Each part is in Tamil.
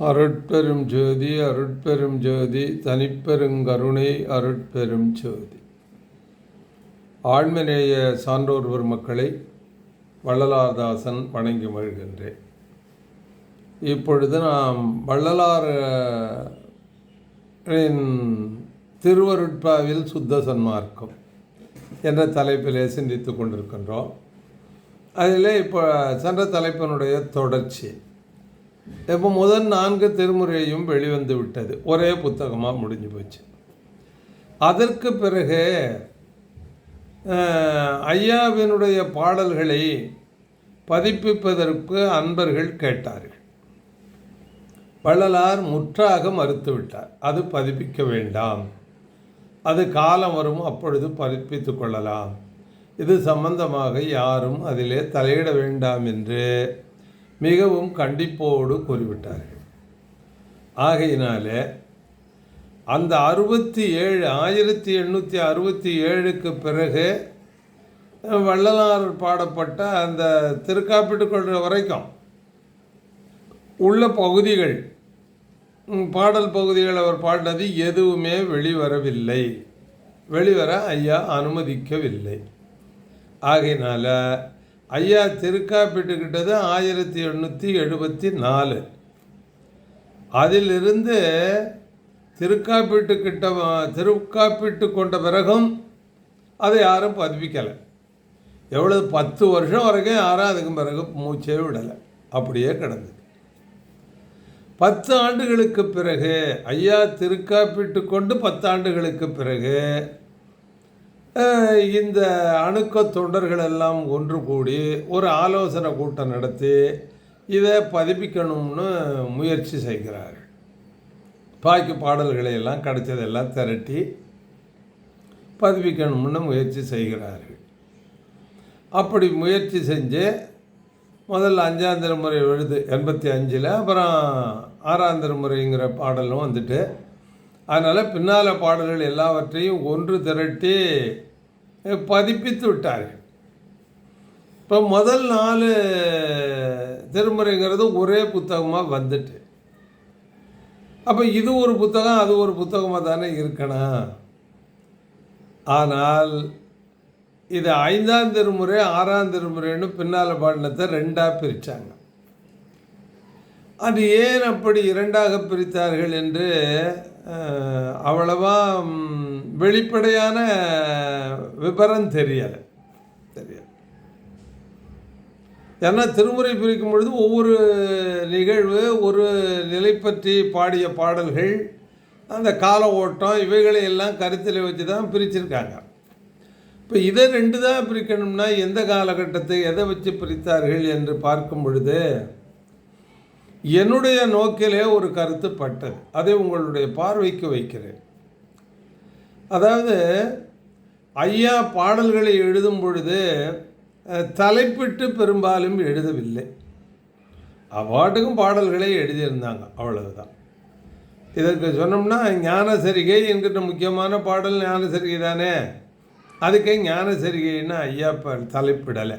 அருட்பெரும் ஜோதி அருட்பெரும் ஜோதி தனிப்பெருங்கருணை அருட்பெரும் ஜோதி. ஆழ்மநேய சான்றோர் பெருமக்களை வள்ளலார்தாசன் வணங்கி மகிழ்கின்றேன். இப்பொழுது நாம் வள்ளலாரின் திருவருட்பாவில் சுத்த சன்மார்க்கம் என்ற தலைப்பிலே சிந்தித்து கொண்டிருக்கின்றோம். அதில் இப்போ சென்ற தலைப்பினுடைய தொடர்ச்சி. இப்போ முதல் நான்கு திருமுறையும் வெளிவந்து விட்டது. ஒரே புத்தகமாக முடிஞ்சு போச்சு. அதற்கு பிறகு அஹ், ஐயாவினுடைய பாடல்களை பதிப்பிப்பதற்கு அன்பர்கள் கேட்டார்கள். வள்ளலார் முற்றாக மறுத்துவிட்டார் அது பதிப்பிக்க வேண்டாம். அது காலம் வரும் அப்பொழுது பதிப்பித்து கொள்ளலாம். இது சம்பந்தமாக யாரும் அதிலே தலையிட வேண்டாம் என்று மிகவும் கண்டிப்போடு கூறிவிட்டார்கள். ஆகையினாலே அந்த அறுபத்தி ஏழு ஆயிரத்தி எண்ணூற்றி அறுபத்தி ஏழுக்கு பிறகு வள்ளலார் பாடப்பட்ட அந்த திருக்காப்பீட்டு கொள்கை வரைக்கும் உள்ள பகுதிகள் பாடல் பகுதிகள் அவர் பாடினது எதுவுமே வெளிவரவில்லை. வெளிவர ஐயா அனுமதிக்கவில்லை. ஆகையினால ஐயா திருக்காப்பீட்டுக்கிட்டது ஆயிரத்தி எண்ணூற்றி எழுபத்தி நாலு அதிலிருந்து திருக்காப்பீட்டு கிட்ட திருக்காப்பீட்டு கொண்ட பிறகும் அதை யாரும் பதிப்பிக்கலை. எவ்வளவு பத்து வருஷம் வரைக்கும் யாரும் அதுக்கு பிறகு மூச்சே விடலை. அப்படியே கிடந்தது. பத்து ஆண்டுகளுக்கு பிறகு ஐயா திருக்காப்பீட்டு கொண்டு பத்து ஆண்டுகளுக்கு பிறகு இந்த அணுக்க தொண்டர்கள் எல்லாம் ஒன்று கூடி ஒரு ஆலோசனை கூட்டம் நடத்தி இதை பதிப்பிக்கணும்னு முயற்சி செய்கிறார்கள். பாக்கி பாடல்களை எல்லாம் கிடைச்சதெல்லாம் திரட்டி பதிப்பிக்கணும்னு முயற்சி செய்கிறார்கள். அப்படி முயற்சி செஞ்சு முதல்ல அஞ்சாம் திருமுறை எழுது எண்பத்தி அஞ்சில் அப்புறம் ஆறாம் திருமுறைங்கிற பாடலும் வந்துட்டு அதனால் பின்னால் பாடல்கள் எல்லாவற்றையும் ஒன்று திரட்டி பதிப்பித்து விட்டார்கள். இப்போ முதல் நாலு திருமுறைங்கிறது ஒரே புத்தகமாக வந்துட்டு. அப்போ இது ஒரு புத்தகம் அது ஒரு புத்தகமாக தானே இருக்கணும். ஆனால் இது ஐந்தாம் திருமுறை ஆறாம் திருமுறைன்னு பின்னால் பாடினத்தை ரெண்டாக பிரித்தாங்க அது ஏன் அப்படி இரண்டாக பிரித்தார்கள் என்று அவ்வளவா வெளிப்படையான விபரம் தெரியலை. தெரியல. ஏன்னா திருமுறை பிரிக்கும் பொழுது ஒவ்வொரு நிகழ்வு ஒரு நிலை பற்றி பாடிய பாடல்கள் அந்த கால ஓட்டம் இவைகளை எல்லாம் கருத்தில் வச்சு தான் பிரிச்சிருக்காங்க. இப்போ இதை ரெண்டு தான் பிரிக்கணும்னா எந்த காலகட்டத்தை எதை வச்சு பிரித்தார்கள் என்று பார்க்கும் பொழுது என்னுடைய நோக்கிலே ஒரு கருத்து பட்டது. அதை உங்களுடைய பார்வைக்கு வைக்கிறேன். அதாவது ஐயா பாடல்களை எழுதும் பொழுது தலைப்பிட்டு பெரும்பாலும் எழுதவில்லை. அவாட்டுக்கும் பாடல்களை எழுதியிருந்தாங்க. அவ்வளவுதான். இதற்கு சொன்னோம்னா ஞானசரிகை என்கிட்ட முக்கியமான பாடல் ஞானசரிகை தானே? அதுக்கே ஞானசரிகைன்னு ஐயா தலைப்பிடலை.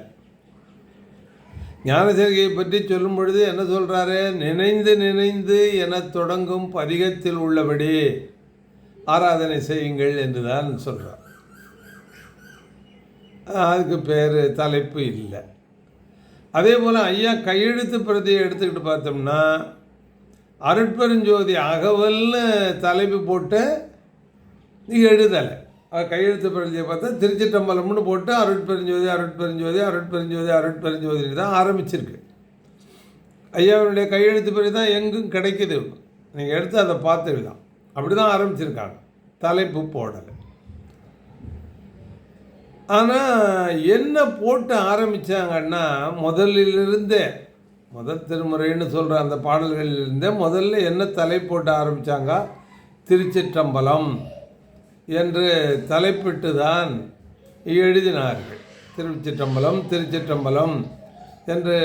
ஞானசேகையை பற்றி சொல்லும் பொழுது என்ன சொல்கிறாரு நினைந்து நினைந்து என தொடங்கும் பதிகத்தில் உள்ளபடி ஆராதனை செய்யுங்கள் என்று தான் சொல்கிறார் அதுக்கு பேர் தலைப்பு இல்லை. அதே போல் ஐயா கையெழுத்து பிரதியை எடுத்துக்கிட்டு பார்த்தோம்னா அருட்பெருஞ்சோதி அகவல்னு தலைப்பு போட்டு எழுதலை. கையெழுத்து பிரதியை பார்த்தா திருச்சிட்டம்பலம்னு போட்டு அருட்பெருஞ்சோதி அருட்பெருஞ்சோதி அருட்பெருஞ்சோதி அருட்பெருஞ்சோதி தான் ஆரம்பிச்சிருக்கு. ஐயாவினுடைய கையெழுத்து பிரதி தான் எங்கும் கிடைக்குது. நீங்கள் எடுத்து அதை பார்த்துக்கலாம் அப்படி தான் ஆரம்பிச்சிருக்காங்க. தலைப்பு போடலை. ஆனால் என்ன போட்டு ஆரம்பித்தாங்கன்னா முதலிலிருந்தே முதல் திருமுறைன்னு சொல்கிற அந்த பாடல்களிலிருந்தே முதல்ல என்ன தலை போட்டு ஆரம்பித்தாங்க திருச்சிற்றம்பலம். என்று தலைப்பிட்டு தான் எழுதினார்கள். திருச்சிற்றம்பலம் திருச்சிற்றம்பலம் என்று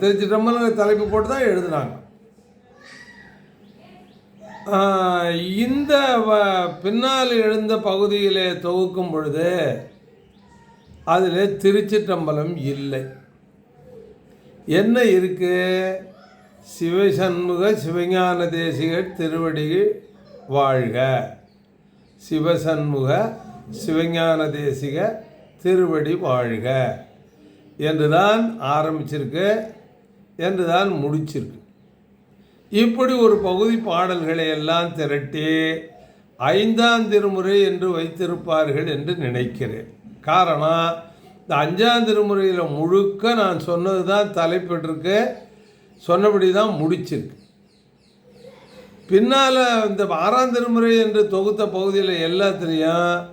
திருச்சிற்றம்பலம் தலைப்பு போட்டு தான் எழுதினாங்க இந்த வ- பின்னால் எழுந்த பகுதியிலே தொகுக்கும் பொழுது அதில் திருச்சிற்றம்பலம் இல்லை. என்ன இருக்கு? சிவசண்முக சிவஞான தேசிகர் திருவடி வாழ்க. சிவசண்முக சிவஞான தேசிக திருவடி வாழ்க. என்று தான் ஆரம்பிச்சிருக்கு என்று தான் முடிச்சிருக்கு. இப்படி ஒரு பகுதி பாடல்களை எல்லாம் திரட்டி ஐந்தாம் திருமுறை என்று வைத்திருப்பார்கள் என்று நினைக்கிறேன். காரணம் இந்த அஞ்சாம் திருமுறையில் முழுக்க நான் சொன்னது தான் தலைப்பட்டிருக்கு சொன்னபடி தான் முடிச்சிருக்கு. பின்னால் இந்த ஆறாம் திருமுறை என்று தொகுத்த பகுதியில் எல்லாத்துலேயும்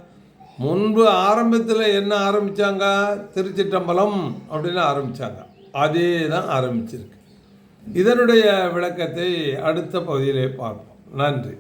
முன்பு ஆரம்பத்தில் என்ன ஆரம்பித்தாங்க திருச்சிட்டம்பலம் அப்படின்னு ஆரம்பித்தாங்க அதே தான் ஆரம்பிச்சிருக்கு. இதனுடைய விளக்கத்தை அடுத்த பகுதியிலே பார்ப்போம். நன்றி.